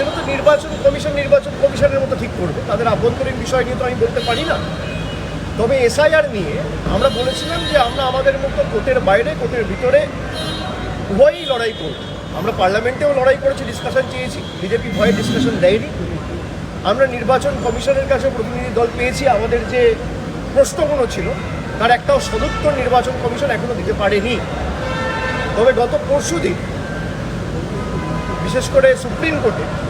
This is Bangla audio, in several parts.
সেটা তো নির্বাচন কমিশন, নির্বাচন কমিশনের মতো ঠিক করবে। তাদের আভ্যন্তরীণ বিষয় নিয়ে তো আমি বলতে পারি না। তবে এসআইআর নিয়ে আমরা বলেছিলাম যে আমরা আমাদের মতো কোর্টের বাইরে, কোর্টের ভিতরে উভয়ই লড়াই করব। আমরা পার্লামেন্টেও লড়াই করেছি ডিসকাশন চেয়েছি। বিজেপি ভয়ে ডিসকাশন দেয়নি। আমরা নির্বাচন কমিশনের কাছে প্রতিনিধি দল পেয়েছি। আমাদের যে প্রশ্নগুলো ছিল, তার একটাও সদুত্তর নির্বাচন কমিশন এখনও দিতে পারেনি। তবে গত পরশু দিন বিশেষ করে সুপ্রিম কোর্টে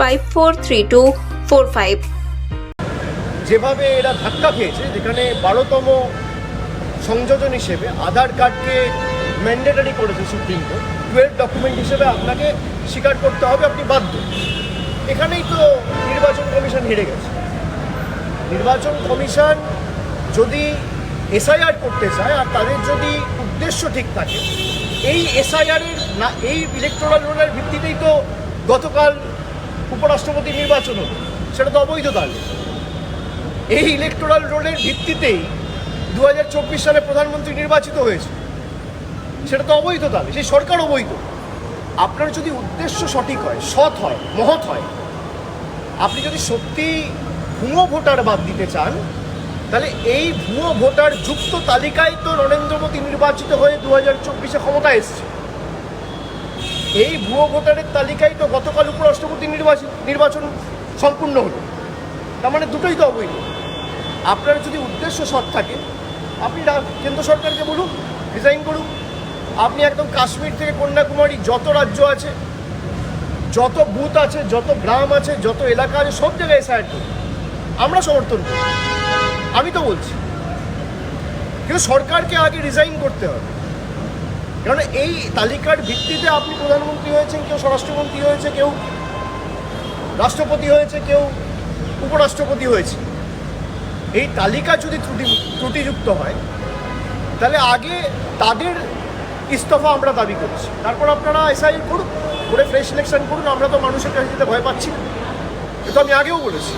five four three two four five যেভাবে এরা ধাক্কা খেয়েছে, যেখানে বারোতম সংযোজন হিসেবে আধার কার্ডকে ম্যান্ডেটারি করেছে সুপ্রিম কোর্ট টুয়েলভ ডকুমেন্ট হিসেবে আপনাকে স্বীকার করতে হবে, আপনি বাধ্য। এখানেই তো নির্বাচন কমিশন হেরে গেছে। নির্বাচন কমিশন যদি এসআইআর করতে চায় আর তাদের যদি উদ্দেশ্য ঠিক থাকে, এই এসআইআরের না, এই ইলেকট্রাল রোলের ভিত্তিতেই তো গতকাল উপরাষ্ট্রপতি নির্বাচন হলো সেটা তো অবৈধ তাহলে। এই ইলেকটোরাল রোলের ভিত্তিতেই দু সালে প্রধানমন্ত্রী নির্বাচিত হয়েছে। সেটা তো অবৈধ তাহলে, সেই সরকার অবৈধ। আপনার যদি উদ্দেশ্য সঠিক হয়, সৎ হয়, মহৎ হয়, আপনি যদি সত্যি ভুয়ো ভোটার বাদ দিতে চান, তাহলে এই ভুয়ো ভোটার যুক্ত তালিকায় তো নরেন্দ্র মোদী নির্বাচিত হয়ে দু হাজার চব্বিশে ক্ষমতা এসছে। এই ভুয়ো ভোটারের তালিকায় তো গতকাল নির্বাচন নির্বাচন সম্পূর্ণ হলো। তার মানে দুটোই তো অবৈধ। আপনার যদি উদ্দেশ্য সৎ থাকে, আপনি কেন্দ্র সরকারকে বলুন রিজাইন করুন। আপনি একদম কাশ্মীর থেকে কন্যাকুমারী যত রাজ্য আছে, যত বুথ আছে, যত গ্রাম আছে, যত এলাকা আছে, সব জায়গায় এসআইআর করুন। আমরা সমর্থন করি। আমি তো বলছি। কিন্তু সরকারকে আগে রিজাইন করতে হবে। কারণ এই তালিকার ভিত্তিতে আপনি প্রধানমন্ত্রী হয়েছেন, কেউ স্বরাষ্ট্রমন্ত্রী হয়েছে, কেউ রাষ্ট্রপতি হয়েছে কেউ, উপরাষ্ট্রপতি হয়েছে। এই তালিকা যদি ত্রুটি, ত্রুটিযুক্ত হয়, তাহলে আগে তাদের ইস্তফা আমরা দাবি করছি। তারপর আপনারা এসআই করুন, করে ফ্রেশ ইলেকশন করুন, আমরা তো মানুষের কাছে যেতে ভয় পাচ্ছি এটা আমি আগেও বলেছি।